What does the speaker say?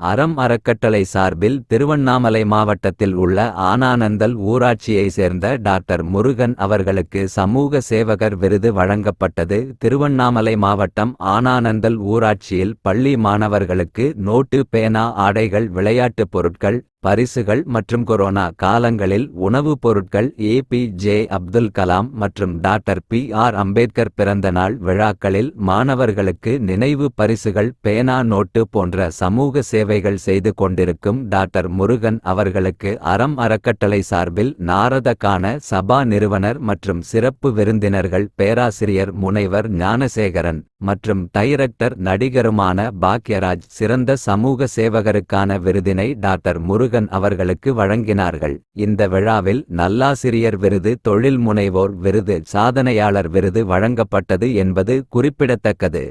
அறம் அறக்கட்டளை சார்பில் திருவண்ணாமலை மாவட்டத்தில் உள்ள ஆனானந்தல் ஊராட்சியை சேர்ந்த டாக்டர் முருகன் அவர்களுக்கு சமூக சேவகர் விருது வழங்கப்பட்டது. திருவண்ணாமலை மாவட்டம் ஆனானந்தல் ஊராட்சியில் பள்ளி மாணவர்களுக்கு நோட்டு பேனா ஆடைகள் விளையாட்டுப் பொருட்கள் பரிசுகள் மற்றும் கொரோனா காலங்களில் உணவுப் பொருட்கள் A P J Abdul Kalam மற்றும் டாக்டர் பி ஆர் அம்பேத்கர் பிறந்த நாள் விழாக்களில் மாணவர்களுக்கு நினைவு பரிசுகள் பேனா நோட்டு போன்ற சமூக சேவைகள் செய்து கொண்டிருக்கும் டாக்டர் முருகன் அவர்களுக்கு அறம் அறக்கட்டளை சார்பில் நாரதக்கான சபா நிறுவனர் மற்றும் சிறப்பு விருந்தினர்கள் பேராசிரியர் முனைவர் ஞானசேகரன். மற்றும் டைரக்டர் நடிகருமான பாக்யராஜ் சிறந்த சமூக சேவகருக்கான விருதினை டாக்டர் முருகன் அவர்களுக்கு வழங்கினார்கள். இந்த விழாவில் நல்லாசிரியர் விருது தொழில் முனைவோர் விருது சாதனையாளர் விருது வழங்கப்பட்டது என்பது குறிப்பிடத்தக்கது.